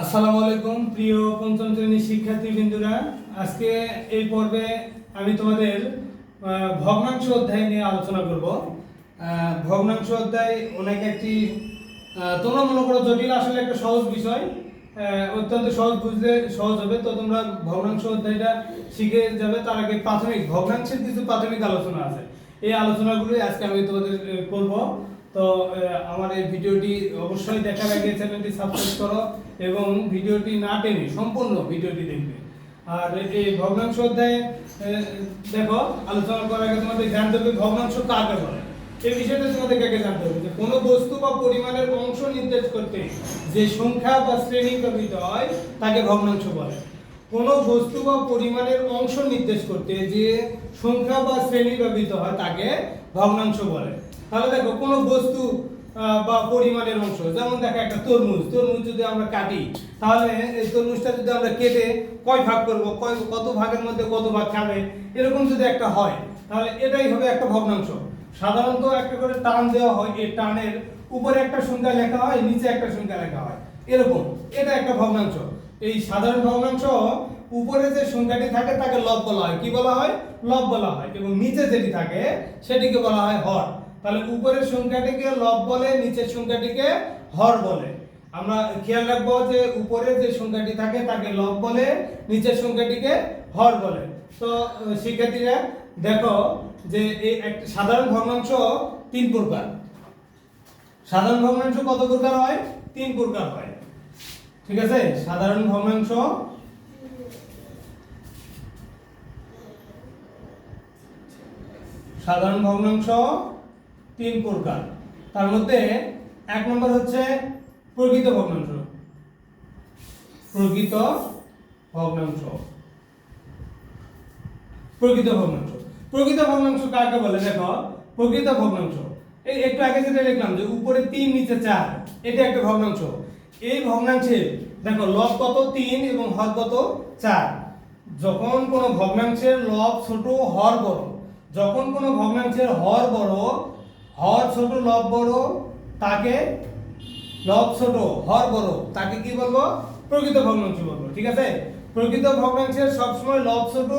আসসালামু আলাইকুম, প্রিয় পঞ্চম শ্রেণির শিক্ষার্থী বিন্দুরা আজকে এই পর্বে আমি তোমাদের ভগ্নাংশ অধ্যায় নিয়ে আলোচনা করব। ভগ্নাংশ অধ্যায় অনেক একটি তোমরা মনে করো জটিল, আসলে একটা সহজ বিষয়। অত্যন্ত সহজ বুঝতে সহজ হবে। তো তোমরা ভগ্নাংশ অধ্যায়টা শিখে যাবে। তার আগে প্রাথমিক, ভগ্নাংশের কিছু প্রাথমিক আলোচনা আছে। এই আলোচনাগুলোই আজকে আমি তোমাদের করব। তো আমার এই ভিডিওটি অবশ্যই দেখার আগে চ্যানেলটি সাবস্ক্রাইব করো এবং ভিডিওটি না টেনে সম্পূর্ণ ভিডিওটি দেখবে। আর এই ভগ্নাংশ অধ্যায়ে দেখো, আলোচনা করার আগে তোমাদের জানতে হবে ভগ্নাংশ কাকে বলে এই বিষয়টা তোমাদেরকে আগে জানতে হবে যে কোনো বস্তু বা পরিমাণের অংশ নির্দেশ করতে যে সংখ্যা বা শ্রেণি ব্যবহৃত হয়, তাকে ভগ্নাংশ বলে। কোনো বস্তু বা পরিমাণের অংশ নির্দেশ করতে যে সংখ্যা বা শ্রেণি ব্যবহৃত হয়, তাকে ভগ্নাংশ বলে। তাহলে দেখো কোনো বস্তু বা পরিমাণের অংশ, যেমন দেখো একটা তরমুজ তরমুজ যদি আমরা কাটি, তাহলে এই তরমুজটা যদি আমরা কেটে কয় ভাগ করব? কয়, কত ভাগের মধ্যে কত ভাগ খাবে? এরকম যদি একটা হয়, তাহলে এটাই হবে একটা ভগ্নাংশ। সাধারণত একটা করে টান দেওয়া হয়, এই টানের উপরে একটা সংখ্যা লেখা হয়, নিচে একটা সংখ্যা লেখা হয়। এরকম, এটা একটা ভগ্নাংশ। এই সাধারণ ভগ্নাংশ, উপরে যে সংখ্যাটি থাকে, তাকে লব বলা হয়। কি বলা হয়? লব বলা হয়। এবং নিচে যেটি থাকে, সেটিকে বলা হয় হর। তাহলে উপরের সংখ্যাটিকে লব বলে, নিচের সংখ্যাটিকে হর বলে। আমরা খেয়াল রাখব যে উপরে যে সংখ্যাটি থাকে তাকে লব বলে, নিচের সংখ্যাটিকে হর বলে। তো, শিক্ষার্থীরা, দেখো যে এই একটা সাধারণ ভগ্নাংশ তিন প্রকার। সাধারণ ভগ্নাংশ কত প্রকার হয়? তিন প্রকার হয়। ঠিক আছে? সাধারণ ভগ্নাংশ সাধারণ ভগ্নাংশ তিন প্রকার। তার মধ্যে এক নম্বর হচ্ছে প্রকৃত ভগ্নাংশ। প্রকৃত ভগ্নাংশ। প্রকৃত ভগ্নাংশ। প্রকৃত ভগ্নাংশ কাকে বলে? দেখো, প্রকৃত ভগ্নাংশ। এই একটু আগে যেটা দেখলাম যে উপরে তিন, নিচে চার, এটা একটা ভগ্নাংশ। এই ভগ্নাংশে, দেখো, লব কত? তিন এবং হর কত? চার। যখন কোনো ভগ্নাংশের লব ছোট হর বড়, যখন কোনো ভগ্নাংশের হর বড় হর ছোট লব বড়, তাকে লব ছোট, হর বড়। তাকে কি বলব? প্রকৃত ভগ্নাংশ বলব, ঠিক আছে? প্রকৃত ভগ্নাংশের সবসময় লব ছোট,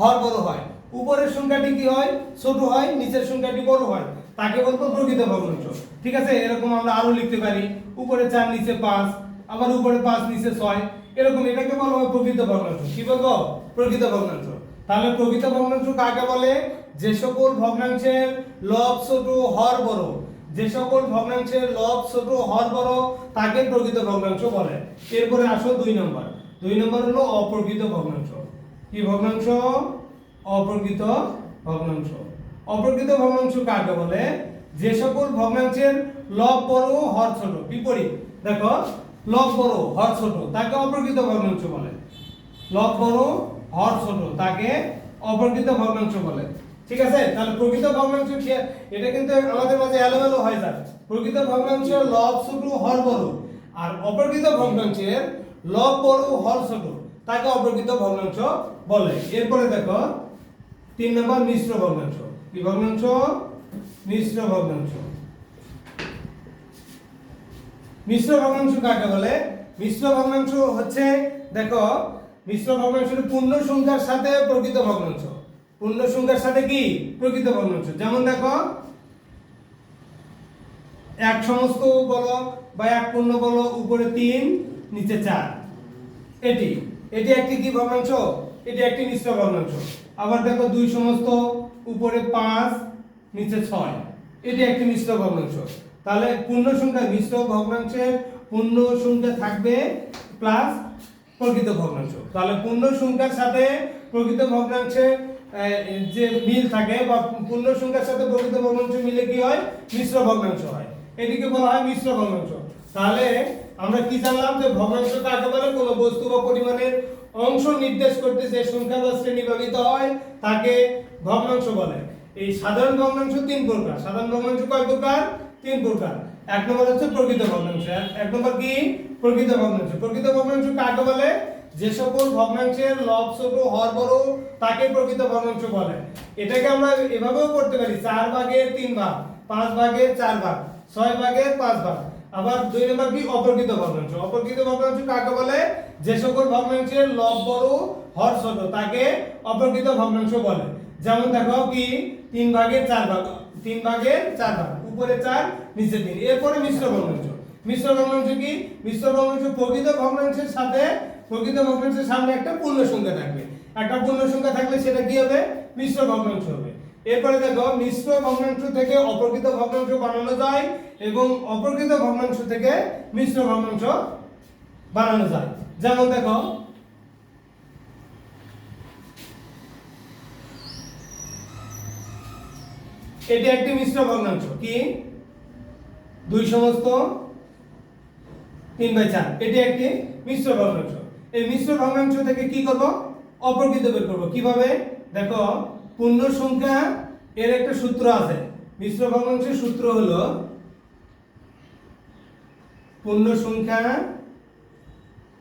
হর বড় হয়। উপরের সংখ্যাটি কি হয়? ছোট হয়, নিচের সংখ্যাটি বড় হয়। তাকে বলব প্রকৃত ভগ্নাংশ, ঠিক আছে? এরকম আমরা আরও লিখতে পারি। উপরে চার, নিচে পাঁচ, আবার উপরে পাঁচ, নিচে ছয়, এরকম এটাকে বলা হয় প্রকৃত ভগ্নাংশ। কি বলব? প্রকৃত ভগ্নাংশ। তাহলে প্রকৃত ভগ্নাংশ কাকে বলে? যে সকল ভগ্নাংশের লব ছোট হর বড়, যে সকল ভগ্নাংশের লব ছোট হর বড়, তাকে প্রকৃত ভগ্নাংশ বলে। এরপরে আসো দুই নম্বর। দুই নম্বর হলো অপ্রকৃত ভগ্নাংশ। কি ভগ্নাংশ? অপ্রকৃত ভগ্নাংশ। অপ্রকৃত ভগ্নাংশ কাকে বলে? যে সকল ভগ্নাংশের লব বড়, হর ছোট। বিপরীত। দেখো, লব বড়, হর ছোট, তাকে অপ্রকৃত ভগ্নাংশ বলে। লব বড়, হর ছোট, তাকে অপ্রকৃত ভগ্নাংশ বলে। ঠিক আছে? তাহলে প্রকৃত ভগ্নাংশ এটা কিন্তু আমাদের মাঝে এলোমেলো হয়ে যায় প্রকৃত ভগ্নাংশের লব ছোট হর বড় আর অপ্রকৃত ভগ্নাংশের লব বড় হর ছোট তাকে অপ্রকৃত ভগ্নাংশ বলে। এরপরে দেখো, তিন নম্বর মিশ্র ভগ্নাংশ। কি ভগ্নাংশ? মিশ্র ভগ্নাংশ। মিশ্র ভগ্নাংশ কাকে বলে? মিশ্র ভগ্নাংশ হচ্ছে, দেখো, মিশ্র ভগ্নাংশ হলো পূর্ণ সংখ্যার সাথে প্রকৃত ভগ্নাংশ। পূর্ণ সংখ্যার সাথে কি? প্রকৃত ভগ্নাংশ যেমন দেখো, এক সমস্ত বলো বা এক পূর্ণ বলো, উপরে তিন, নিচে চার। এটি এটি একটি কি ভগ্নাংশ এটি একটি মিশ্র ভগ্নাংশ আবার দেখো, দুই সমস্ত, উপরে পাঁচ, নিচে ছয়। এটি একটি মিশ্র ভগ্নাংশ তাহলে পূর্ণ সংখ্যা মিশ্র ভগ্নাংশের পূর্ণ সংখ্যা থাকবে প্লাস প্রকৃত ভগ্নাংশ। তাহলে পূর্ণ সংখ্যার সাথে প্রকৃত ভগ্নাংশের যে মিল থাকে বা পূর্ণ সংখ্যার সাথে প্রকৃত ভগ্নাংশ মিলে কি হয়? মিশ্র ভগ্নাংশ হয়। এটিকে বলা হয় মিশ্র ভগ্নাংশ। তাহলে আমরা কি জানলাম যে ভগ্নাংশ কাকে বলে কোনো বস্তু বা পরিমাণের অংশ নির্দেশ করতে যে সংখ্যা বা শ্রেণি ব্যবহৃত হয়, তাকে ভগ্নাংশ বলে। এই সাধারণ ভগ্নাংশ তিন প্রকার। সাধারণ ভগ্নাংশ কয় প্রকার? তিন প্রকার। এক নম্বর হচ্ছে প্রকৃত ভগ্নাংশ। এক- নম্বর কি? প্রকৃত ভগ্নাংশ। প্রকৃত ভগ্নাংশ কাকে বলে? যে সকল ভগ্নাংশের লব ছোট হর বড় তাকে প্রকৃত ভগ্নাংশ বলে। এটাকে আমরা এভাবেও করতে পারি, চার ভাগের তিন ভাগ, পাঁচ ভাগের চার ভাগ, ছয় ভাগের পাঁচ ভাগ। আবার দুই নম্বর কি? অপরকৃত ভগ্নাংশ। অপরকৃত ভগ্নাংশ কাকে বলে? যে সকল ভগ্নাংশের লব বড় হর ছোট তাকে অপরকৃত ভগ্নাংশ বলে। যেমন দেখো কি? তিন ভাগের চার ভাগ, তিন ভাগের চার ভাগ, উপরে চার, নিচে তিন। এরপরে মিশ্র ভগ্নাংশ। মিশ্র ভগ্নাংশ কি? মিশ্র ভগ্নাংশ প্রকৃত ভগ্নাংশের সাথে প্রকৃত ভগ্নাংশের সামনে একটা পূর্ণ সংখ্যা থাকবে। একটা পূর্ণ সংখ্যা থাকলে সেটা কি হবে? মিশ্র ভগ্নাংশ হবে। এরপরে দেখো, মিশ্র ভগ্নাংশ থেকে অপরকৃত ভগ্নাংশ বানানো যায় এবং অপরকৃত ভগ্নাংশ থেকে মিশ্র ভগ্নাংশ বানানো যায়। যেমন দেখো, এটি একটি মিশ্র ভগ্নাংশ কি? দুই সমস্ত, তিন বাই চার। এটি একটি মিশ্র ভগ্নাংশ এই মিশ্র ভগ্নাংশ থেকে কি করব? অপ্রকৃত বের করব। কীভাবে? দেখো, পূর্ণ সংখ্যা এর একটা সূত্র আছে। মিশ্র ভগ্নাংশের সূত্র হলো পূর্ণ সংখ্যা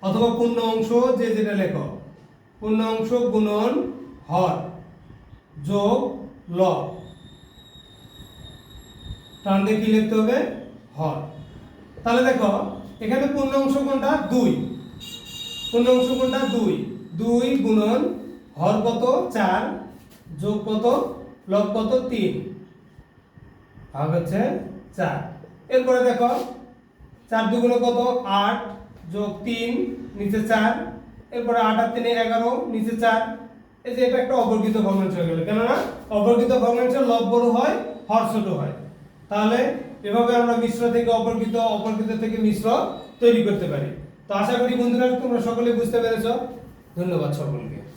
অথবা পূর্ণ অংশ যে যেটা লেখো। পূর্ণ অংশ গুণন হর যোগ ল টান দিয়ে কি লিখতে হবে? হর। তাহলে দেখো, এখানে পূর্ণ অংশ কোনটা? দুই। পূর্ণ অংশ কোনটা? দুই। দুই গুণন হর কত? চার। যোগ কত? লব কত? তিন। ভাগ হচ্ছে চার। এরপরে দেখো, চার দুগুণে কত? আট। যোগ তিন, নিচে চার। এরপরে আট আর তিনে এগারো, নিচে চার। এই যে এটা একটা অপরকৃত ভগ্নাংশ হয়ে গেল। কেননা অপরকৃত ভগ্নাংশের লব বড় হয়, হর ছোট হয়। তাহলে এভাবে আমরা মিশ্র থেকে অপরকৃত অপরকৃত থেকে মিশ্র তৈরি করতে পারি। তো আশা করি বন্ধুরা তোমরা সকলে বুঝতে পেরেছ। ধন্যবাদ সকলকে।